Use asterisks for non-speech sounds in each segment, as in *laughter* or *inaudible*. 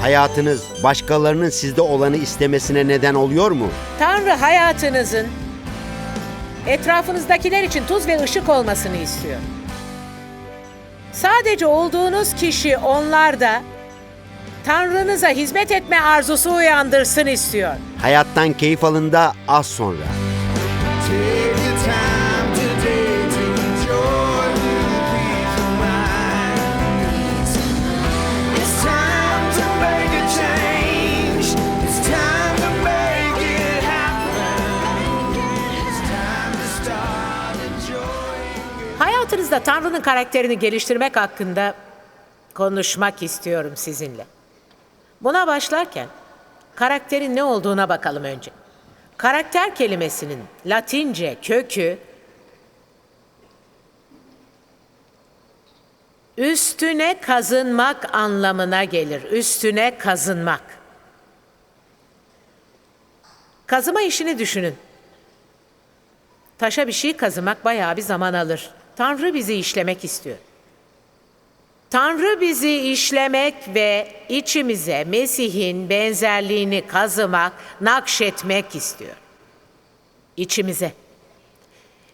Hayatınız başkalarının sizde olanı istemesine neden oluyor mu? Tanrı hayatınızın etrafınızdakiler için tuz ve ışık olmasını istiyor. Sadece olduğunuz kişi onlarda Tanrınıza hizmet etme arzusu uyandırsın istiyor. Hayattan keyif alın da az sonra. Hayatınızda Tanrı'nın karakterini geliştirmek hakkında konuşmak istiyorum sizinle. Buna başlarken karakterin ne olduğuna bakalım önce. Karakter kelimesinin Latince kökü üstüne kazınmak anlamına gelir. Üstüne kazınmak. Kazıma işini düşünün. Taşa bir şey kazımak bayağı bir zaman alır. Tanrı bizi işlemek istiyor. Tanrı bizi işlemek ve içimize Mesih'in benzerliğini kazımak, nakşetmek istiyor. İçimize.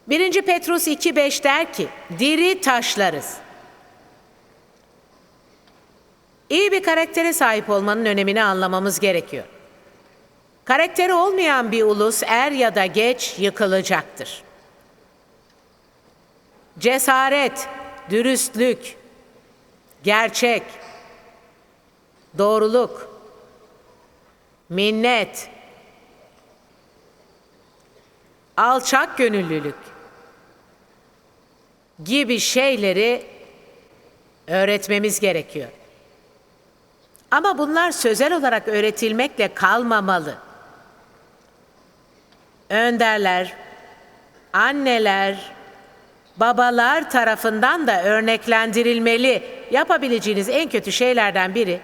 1. Petrus 2.5 der ki, diri taşlarız. İyi bir karaktere sahip olmanın önemini anlamamız gerekiyor. Karakteri olmayan bir ulus er ya da geç yıkılacaktır. Cesaret, dürüstlük, gerçek, doğruluk, minnet, alçak gönüllülük gibi şeyleri öğretmemiz gerekiyor. Ama bunlar sözel olarak öğretilmekle kalmamalı. Önderler, anneler, babalar tarafından da örneklendirilmeli. Yapabileceğiniz en kötü şeylerden biri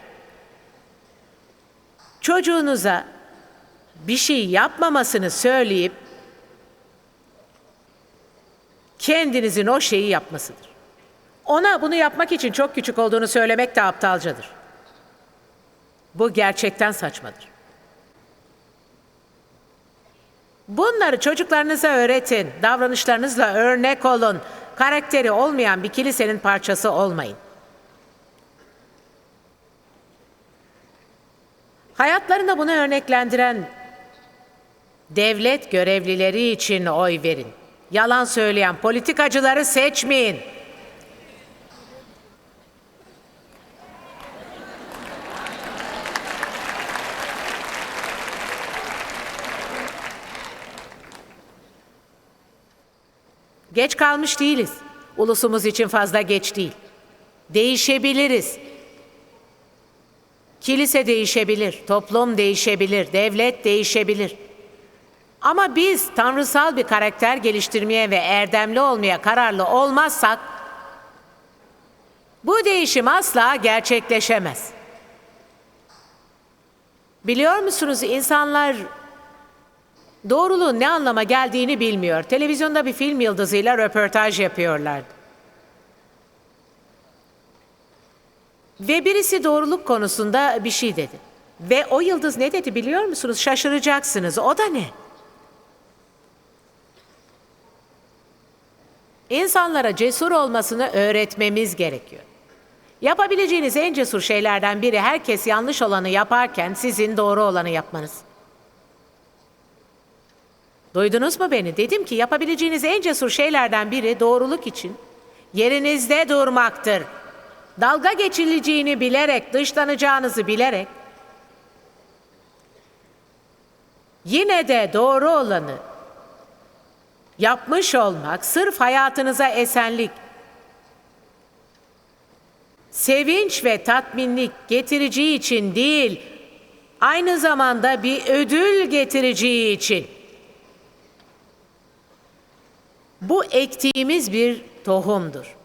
çocuğunuza bir şey yapmamasını söyleyip kendinizin o şeyi yapmasıdır. Ona bunu yapmak için çok küçük olduğunu söylemek de aptalcadır. Bu gerçekten saçmadır. Bunları çocuklarınıza öğretin, davranışlarınızla örnek olun. Karakteri olmayan bir kilisenin parçası olmayın. Hayatlarında bunu örneklendiren devlet görevlileri için oy verin. Yalan söyleyen politikacıları seçmeyin. Geç kalmış değiliz. Ulusumuz için fazla geç değil. Değişebiliriz. Kilise değişebilir, toplum değişebilir, devlet değişebilir. Ama biz tanrısal bir karakter geliştirmeye ve erdemli olmaya kararlı olmazsak bu değişim asla gerçekleşemez. Biliyor musunuz insanlar doğruluğun ne anlama geldiğini bilmiyor. Televizyonda bir film yıldızıyla röportaj yapıyorlardı. Ve birisi doğruluk konusunda bir şey dedi. Ve o yıldız ne dedi biliyor musunuz? Şaşıracaksınız. O da ne? İnsanlara cesur olmasını öğretmemiz gerekiyor. Yapabileceğiniz en cesur şeylerden biri herkes yanlış olanı yaparken sizin doğru olanı yapmanız. Duydunuz mu beni? Dedim ki yapabileceğiniz en cesur şeylerden biri doğruluk için yerinizde durmaktır. Dalga geçileceğini bilerek, dışlanacağınızı bilerek yine de doğru olanı yapmış olmak sırf hayatınıza esenlik, sevinç ve tatminlik getireceği için değil, aynı zamanda bir ödül getireceği için. Bu ektiğimiz bir tohumdur.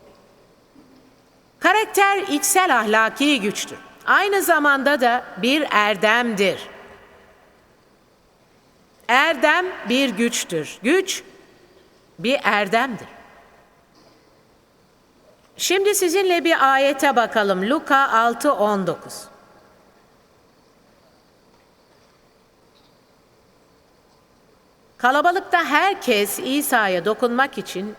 Karakter içsel ahlaki güçtür. Aynı zamanda da bir erdemdir. Erdem bir güçtür. Güç bir erdemdir. Şimdi sizinle bir ayete bakalım. Luka 6:19. Kalabalıkta herkes İsa'ya dokunmak için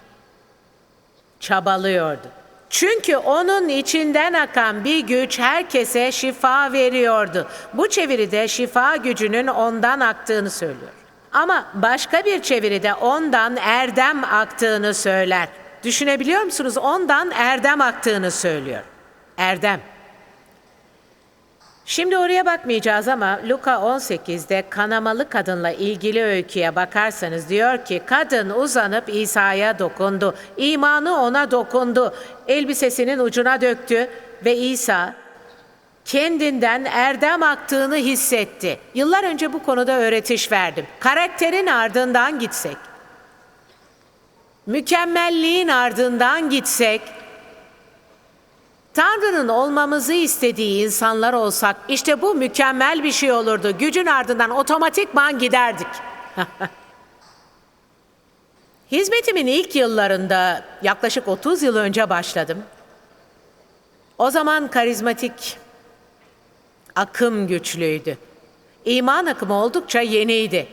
çabalıyordu. Çünkü onun içinden akan bir güç herkese şifa veriyordu. Bu çeviride şifa gücünün ondan aktığını söylüyor. Ama başka bir çeviride ondan erdem aktığını söyler. Düşünebiliyor musunuz? Ondan erdem aktığını söylüyor. Erdem. Şimdi oraya bakmayacağız ama Luka 18'de kanamalı kadınla ilgili öyküye bakarsanız diyor ki kadın uzanıp İsa'ya dokundu. İmanı ona dokundu. Elbisesinin ucuna döktü ve İsa kendinden erdem aktığını hissetti. Yıllar önce bu konuda öğretiş verdim. Karakterin ardından gitsek, mükemmelliğin ardından gitsek, Tanrı'nın olmamızı istediği insanlar olsak işte bu mükemmel bir şey olurdu. Gücün ardından otomatikman giderdik. *laughs* Hizmetimin ilk yıllarında yaklaşık 30 yıl önce başladım. O zaman karizmatik akım güçlüydü. İman akımı oldukça yeniydi.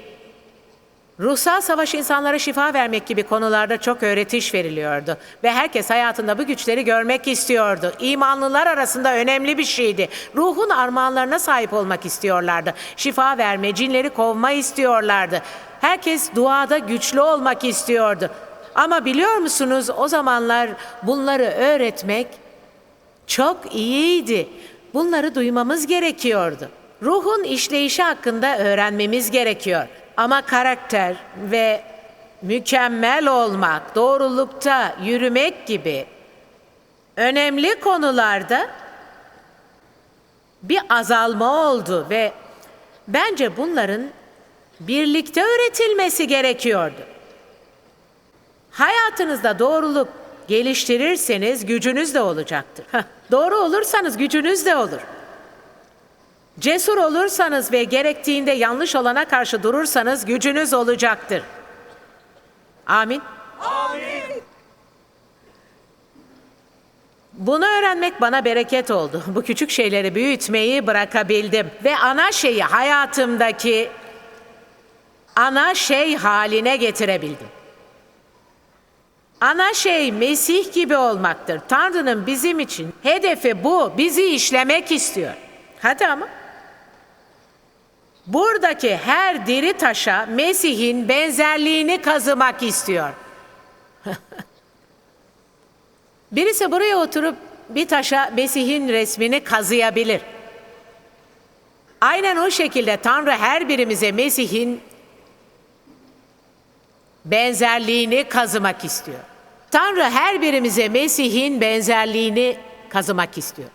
Ruhsal savaş insanlara şifa vermek gibi konularda çok öğretiş veriliyordu ve herkes hayatında bu güçleri görmek istiyordu. İmanlılar arasında önemli bir şeydi. Ruhun armağanlarına sahip olmak istiyorlardı. Şifa verme, cinleri kovma istiyorlardı. Herkes duada güçlü olmak istiyordu. Ama biliyor musunuz o zamanlar bunları öğretmek çok iyiydi. Bunları duymamız gerekiyordu. Ruhun işleyişi hakkında öğrenmemiz gerekiyor. Ama karakter ve mükemmel olmak, doğrulukta yürümek gibi önemli konularda bir azalma oldu ve bence bunların birlikte öğretilmesi gerekiyordu. Hayatınızda doğruluk geliştirirseniz gücünüz de olacaktır. Doğru olursanız gücünüz de olur. Cesur olursanız ve gerektiğinde yanlış olana karşı durursanız gücünüz olacaktır. Amin. Bunu öğrenmek bana bereket oldu. Bu küçük şeyleri büyütmeyi bırakabildim ve ana şeyi hayatımdaki ana şey haline getirebildim. Ana şey Mesih gibi olmaktır. Tanrı'nın bizim için hedefi bu. Bizi işlemek istiyor. Hadi ama. Buradaki her diri taşa Mesih'in benzerliğini kazımak istiyor. *laughs* Birisi buraya oturup bir taşa Mesih'in resmini kazıyabilir. Aynen o şekilde Tanrı her birimize Mesih'in benzerliğini kazımak istiyor. Tanrı her birimize Mesih'in benzerliğini kazımak istiyor.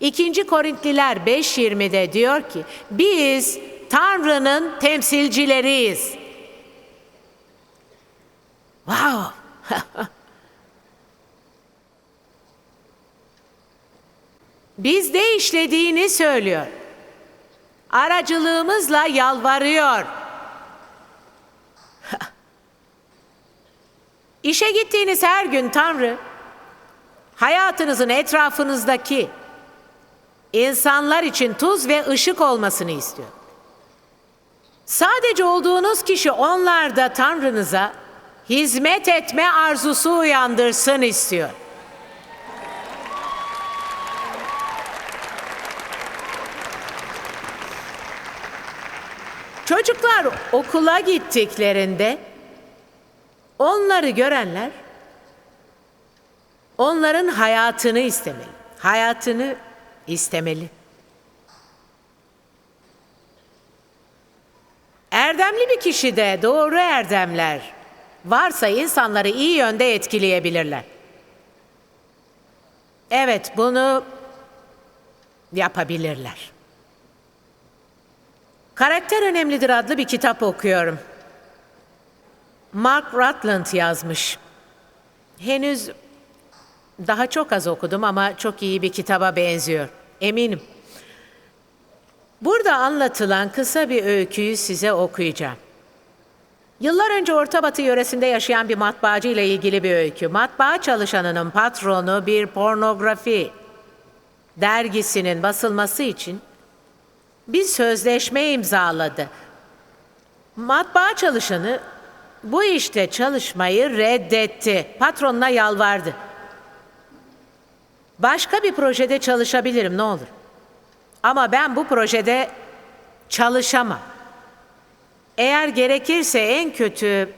2. Korintliler 5.20'de diyor ki biz Tanrı'nın temsilcileriyiz. Wow! *laughs* Bizde işlediğini söylüyor. Aracılığımızla yalvarıyor. *laughs* İşe gittiğiniz her gün Tanrı, hayatınızın etrafınızdaki insanlar için tuz ve ışık olmasını istiyor. Sadece olduğunuz kişi onlarda Tanrınıza hizmet etme arzusu uyandırsın istiyor. Çocuklar okula gittiklerinde onları görenler onların hayatını istemeli. Hayatını istemeli. Erdemli bir kişide doğru erdemler varsa insanları iyi yönde etkileyebilirler. Evet, bunu yapabilirler. Karakter Önemlidir adlı bir kitap okuyorum. Mark Rutland yazmış. Henüz daha çok az okudum ama çok iyi bir kitaba benziyor. Eminim. Burada anlatılan kısa bir öyküyü size okuyacağım. Yıllar önce Orta Batı yöresinde yaşayan bir matbaacı ile ilgili bir öykü. Matbaa çalışanının patronu bir pornografi dergisinin basılması için bir sözleşme imzaladı. Matbaa çalışanı bu işte çalışmayı reddetti. Patronuna yalvardı. Başka bir projede çalışabilirim ne olur. Ama ben bu projede çalışamam. Eğer gerekirse en kötü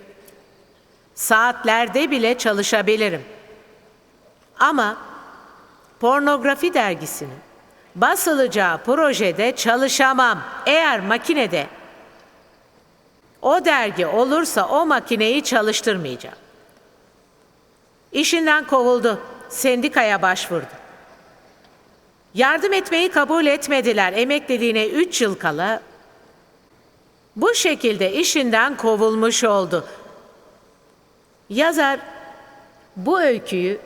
saatlerde bile çalışabilirim. Ama pornografi dergisinin basılacağı projede çalışamam. Eğer makinede o dergi olursa o makineyi çalıştırmayacağım. İşinden kovuldu. Sendikaya başvurdu. Yardım etmeyi kabul etmediler. Emekliliğine 3 yıl kala bu şekilde işinden kovulmuş oldu. Yazar bu öyküyü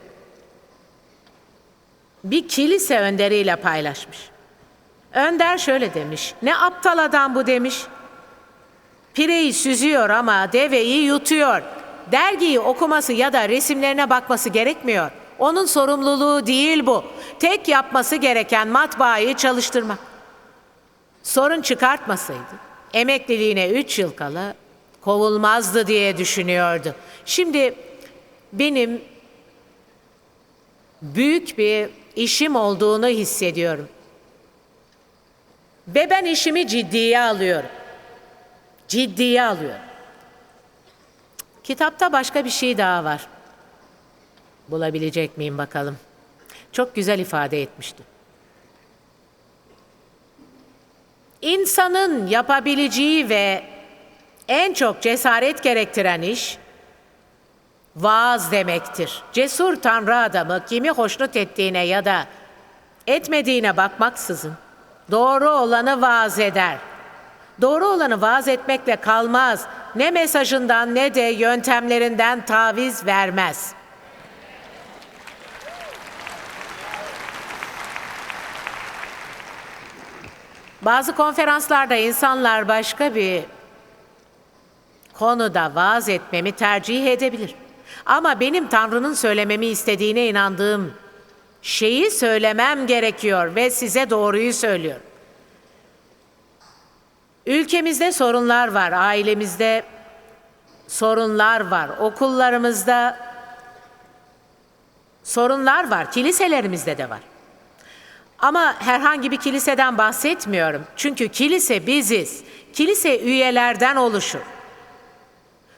bir kilise önderiyle paylaşmış. Önder şöyle demiş. Ne aptal adam bu demiş. Pireyi süzüyor ama deveyi yutuyor. Dergiyi okuması ya da resimlerine bakması gerekmiyor. Onun sorumluluğu değil bu. Tek yapması gereken matbaayı çalıştırmak. Sorun çıkartmasaydı emekliliğine 3 yıl kala kovulmazdı diye düşünüyordu. Şimdi benim büyük bir işim olduğunu hissediyorum. Ve ben işimi ciddiye alıyorum. Ciddiye alıyorum. Kitapta başka bir şey daha var. Bulabilecek miyim bakalım. Çok güzel ifade etmişti. İnsanın yapabileceği ve en çok cesaret gerektiren iş vaaz demektir. Cesur Tanrı adamı kimi hoşnut ettiğine ya da etmediğine bakmaksızın doğru olanı vaaz eder. Doğru olanı vaaz etmekle kalmaz. Ne mesajından ne de yöntemlerinden taviz vermez. Bazı konferanslarda insanlar başka bir konuda vaaz etmemi tercih edebilir. Ama benim Tanrı'nın söylememi istediğine inandığım şeyi söylemem gerekiyor ve size doğruyu söylüyorum. Ülkemizde sorunlar var, ailemizde sorunlar var, okullarımızda sorunlar var, kiliselerimizde de var. Ama herhangi bir kiliseden bahsetmiyorum. Çünkü kilise biziz. Kilise üyelerden oluşur.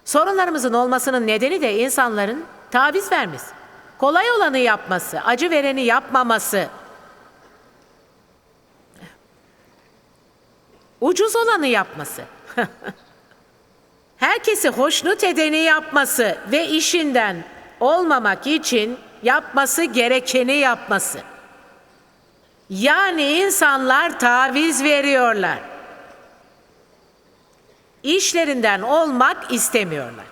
Sorunlarımızın olmasının nedeni de insanların taviz vermesi. Kolay olanı yapması, acı vereni yapmaması. Ucuz olanı yapması. *laughs* Herkesi hoşnut edeni yapması ve işinden olmamak için yapması gerekeni yapması. Yani insanlar taviz veriyorlar. İşlerinden olmak istemiyorlar.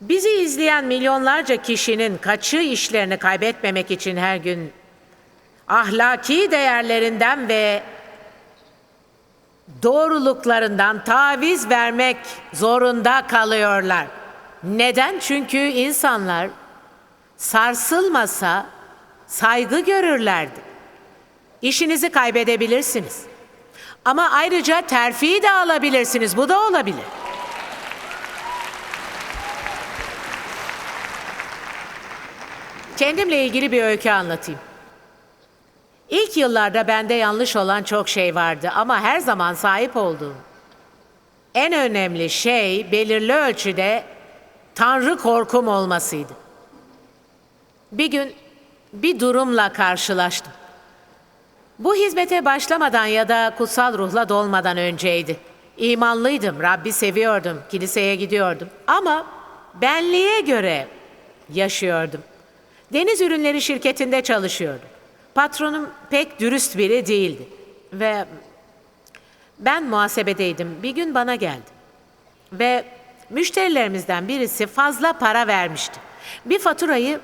Bizi izleyen milyonlarca kişinin kaçı işlerini kaybetmemek için her gün ahlaki değerlerinden ve doğruluklarından taviz vermek zorunda kalıyorlar. Neden? Çünkü insanlar sarsılmasa saygı görürlerdi. İşinizi kaybedebilirsiniz. Ama ayrıca terfi de alabilirsiniz. Bu da olabilir. Kendimle ilgili bir öykü anlatayım. İlk yıllarda bende yanlış olan çok şey vardı ama her zaman sahip olduğum en önemli şey belirli ölçüde Tanrı korkum olmasıydı. Bir gün bir durumla karşılaştım. Bu hizmete başlamadan ya da kutsal ruhla dolmadan önceydi. İmanlıydım, Rabbi seviyordum, kiliseye gidiyordum. Ama benliğe göre yaşıyordum. Deniz ürünleri şirketinde çalışıyordum. Patronum pek dürüst biri değildi. Ve ben muhasebedeydim. Bir gün bana geldi. Ve müşterilerimizden birisi fazla para vermişti. Bir faturayı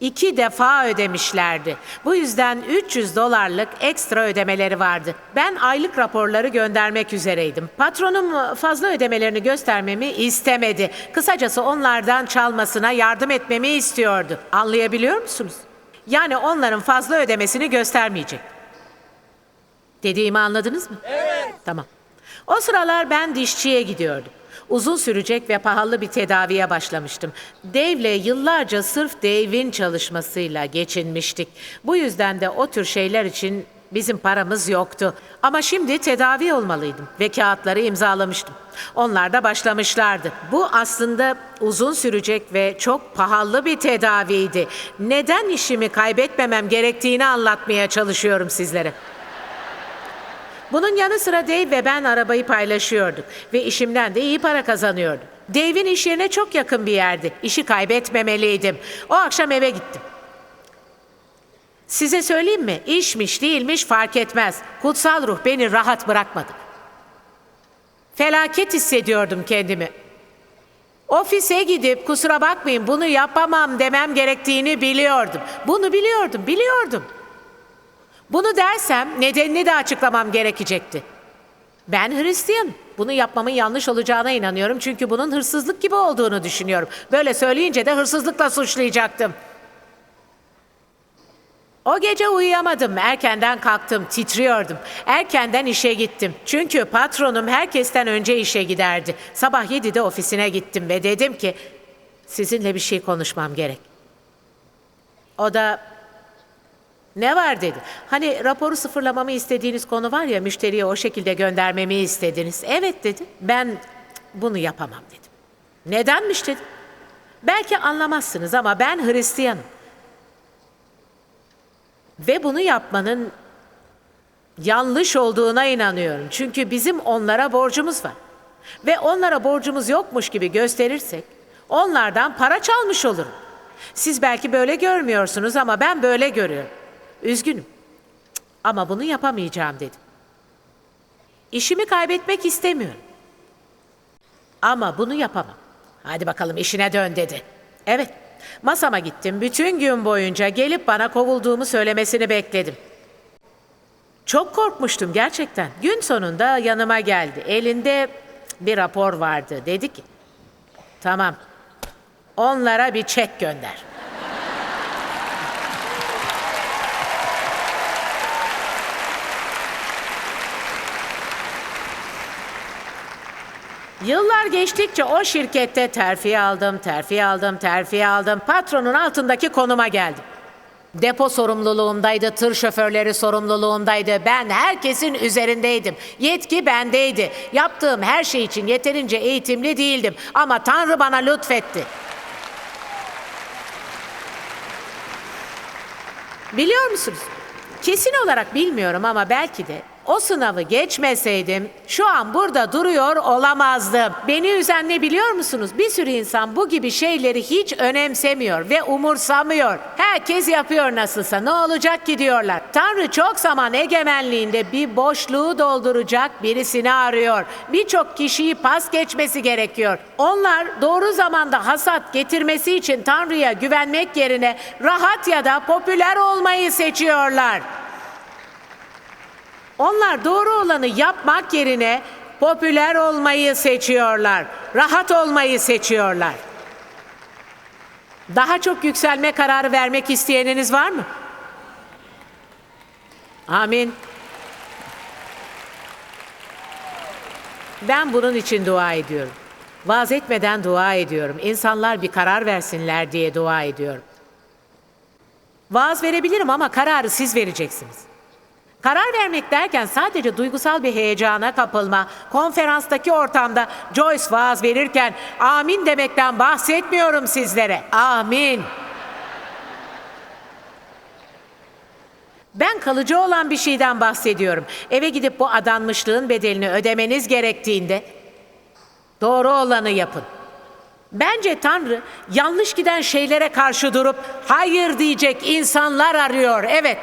İki defa ödemişlerdi. Bu yüzden 300 dolarlık ekstra ödemeleri vardı. Ben aylık raporları göndermek üzereydim. Patronum fazla ödemelerini göstermemi istemedi. Kısacası onlardan çalmasına yardım etmemi istiyordu. Anlayabiliyor musunuz? Yani onların fazla ödemesini göstermeyecek. Dediğimi anladınız mı? Evet. Tamam. O sıralar ben dişçiye gidiyordum. Uzun sürecek ve pahalı bir tedaviye başlamıştım. Dave'le yıllarca sırf Dave'in çalışmasıyla geçinmiştik. Bu yüzden de o tür şeyler için bizim paramız yoktu. Ama şimdi tedavi olmalıydım ve kağıtları imzalamıştım. Onlar da başlamışlardı. Bu aslında uzun sürecek ve çok pahalı bir tedaviydi. Neden işimi kaybetmemem gerektiğini anlatmaya çalışıyorum sizlere. Bunun yanı sıra Dave ve ben arabayı paylaşıyorduk ve işimden de iyi para kazanıyordum. Dave'in iş yerine çok yakın bir yerdi. İşi kaybetmemeliydim. O akşam eve gittim. Size söyleyeyim mi? İşmiş değilmiş fark etmez. Kutsal ruh beni rahat bırakmadı. Felaket hissediyordum kendimi. Ofise gidip kusura bakmayın bunu yapamam demem gerektiğini biliyordum. Bunu biliyordum, biliyordum. Bunu dersem nedenini de açıklamam gerekecekti. Ben Hristiyan. Bunu yapmamın yanlış olacağına inanıyorum çünkü bunun hırsızlık gibi olduğunu düşünüyorum. Böyle söyleyince de hırsızlıkla suçlayacaktım. O gece uyuyamadım. Erkenden kalktım, titriyordum. Erkenden işe gittim. Çünkü patronum herkesten önce işe giderdi. Sabah 7'de ofisine gittim ve dedim ki sizinle bir şey konuşmam gerek. O da ne var dedi. Hani raporu sıfırlamamı istediğiniz konu var ya müşteriye o şekilde göndermemi istediniz. Evet dedi. Ben "Cık, bunu yapamam dedim. Nedenmiş dedim. Belki anlamazsınız ama ben Hristiyanım. Ve bunu yapmanın yanlış olduğuna inanıyorum. Çünkü bizim onlara borcumuz var. Ve onlara borcumuz yokmuş gibi gösterirsek onlardan para çalmış olurum. Siz belki böyle görmüyorsunuz ama ben böyle görüyorum. Üzgünüm. Ama bunu yapamayacağım dedim. İşimi kaybetmek istemiyorum. Ama bunu yapamam. Hadi bakalım işine dön dedi. Evet. Masama gittim. Bütün gün boyunca gelip bana kovulduğumu söylemesini bekledim. Çok korkmuştum gerçekten. Gün sonunda yanıma geldi. Elinde bir rapor vardı. Dedi ki, tamam onlara bir çek gönder. Yıllar geçtikçe o şirkette terfi aldım, terfi aldım, terfi aldım. Patronun altındaki konuma geldim. Depo sorumluluğumdaydı, tır şoförleri sorumluluğumdaydı. Ben herkesin üzerindeydim. Yetki bendeydi. Yaptığım her şey için yeterince eğitimli değildim. Ama Tanrı bana lütfetti. Biliyor musunuz? Kesin olarak bilmiyorum ama belki de o sınavı geçmeseydim şu an burada duruyor olamazdım. Beni üzen ne biliyor musunuz? Bir sürü insan bu gibi şeyleri hiç önemsemiyor ve umursamıyor. Herkes yapıyor nasılsa ne olacak ki diyorlar. Tanrı çok zaman egemenliğinde bir boşluğu dolduracak birisini arıyor. Birçok kişiyi pas geçmesi gerekiyor. Onlar doğru zamanda hasat getirmesi için Tanrı'ya güvenmek yerine rahat ya da popüler olmayı seçiyorlar. Onlar doğru olanı yapmak yerine popüler olmayı seçiyorlar. Rahat olmayı seçiyorlar. Daha çok yükselme kararı vermek isteyeniniz var mı? Amin. Ben bunun için dua ediyorum. Vaaz etmeden dua ediyorum. İnsanlar bir karar versinler diye dua ediyorum. Vaaz verebilirim ama kararı siz vereceksiniz. Karar vermek derken sadece duygusal bir heyecana kapılma, konferanstaki ortamda Joyce vaaz verirken amin demekten bahsetmiyorum sizlere. Amin. Ben kalıcı olan bir şeyden bahsediyorum. Eve gidip bu adanmışlığın bedelini ödemeniz gerektiğinde doğru olanı yapın. Bence Tanrı yanlış giden şeylere karşı durup hayır diyecek insanlar arıyor. Evet.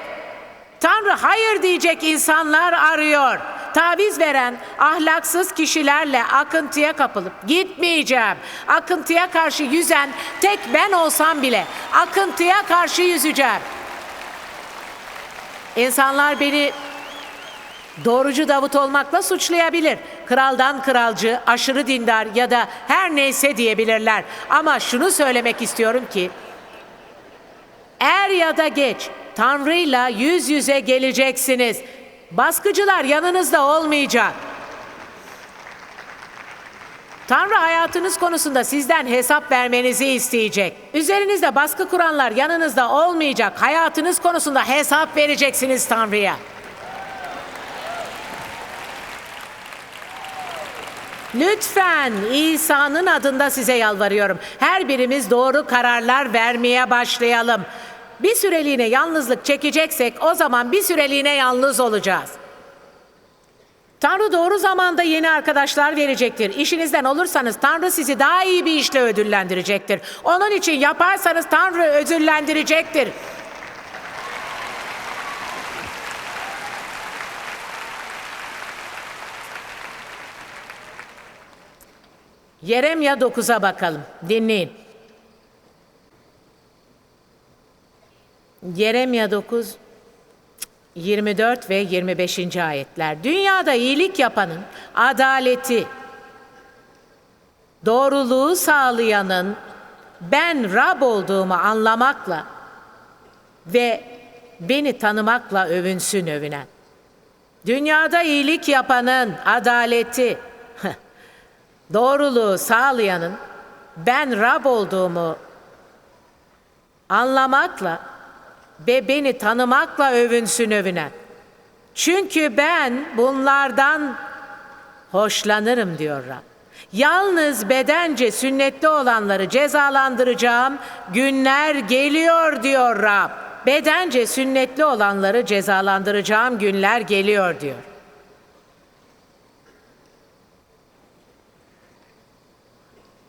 Tanrı hayır diyecek insanlar arıyor. Taviz veren ahlaksız kişilerle akıntıya kapılıp gitmeyeceğim. Akıntıya karşı yüzen tek ben olsam bile akıntıya karşı yüzeceğim. İnsanlar beni doğrucu Davut olmakla suçlayabilir. Kraldan kralcı, aşırı dindar ya da her neyse diyebilirler. Ama şunu söylemek istiyorum ki er ya da geç Tanrı'yla yüz yüze geleceksiniz. Baskıcılar yanınızda olmayacak. Tanrı hayatınız konusunda sizden hesap vermenizi isteyecek. Üzerinizde baskı kuranlar yanınızda olmayacak. Hayatınız konusunda hesap vereceksiniz Tanrı'ya. Lütfen İsa'nın adında size yalvarıyorum. Her birimiz doğru kararlar vermeye başlayalım. Bir süreliğine yalnızlık çekeceksek o zaman bir süreliğine yalnız olacağız. Tanrı doğru zamanda yeni arkadaşlar verecektir. İşinizden olursanız Tanrı sizi daha iyi bir işle ödüllendirecektir. Onun için yaparsanız Tanrı ödüllendirecektir. Yeremya 9'a bakalım. Dinleyin. Yeremya 9 24 ve 25. ayetler. Dünyada iyilik yapanın adaleti, doğruluğu sağlayanın ben Rab olduğumu anlamakla ve beni tanımakla övünsün övünen. Dünyada iyilik yapanın adaleti, *laughs* doğruluğu sağlayanın ben Rab olduğumu anlamakla ve beni tanımakla övünsün övünen. Çünkü ben bunlardan hoşlanırım diyor Rab. Yalnız bedence sünnetli olanları cezalandıracağım günler geliyor diyor Rab. Bedence sünnetli olanları cezalandıracağım günler geliyor diyor.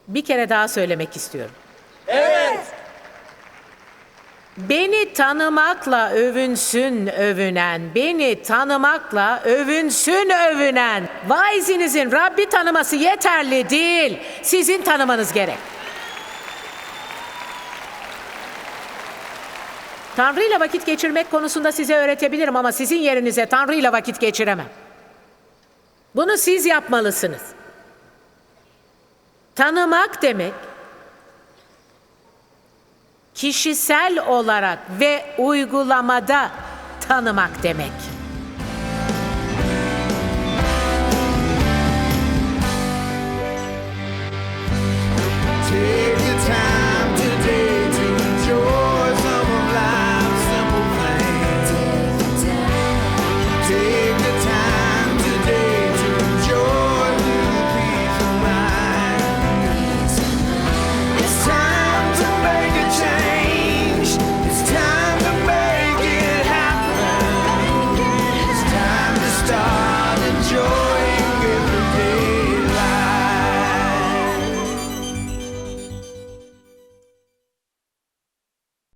Bir kere daha söylemek istiyorum. Beni tanımakla övünsün övünen, beni tanımakla övünsün övünen. Vaizinizin Rabbi tanıması yeterli değil. Sizin tanımanız gerek. Tanrı ile vakit geçirmek konusunda size öğretebilirim ama sizin yerinize Tanrı ile vakit geçiremem. Bunu siz yapmalısınız. Tanımak demek kişisel olarak ve uygulamada tanımak demek.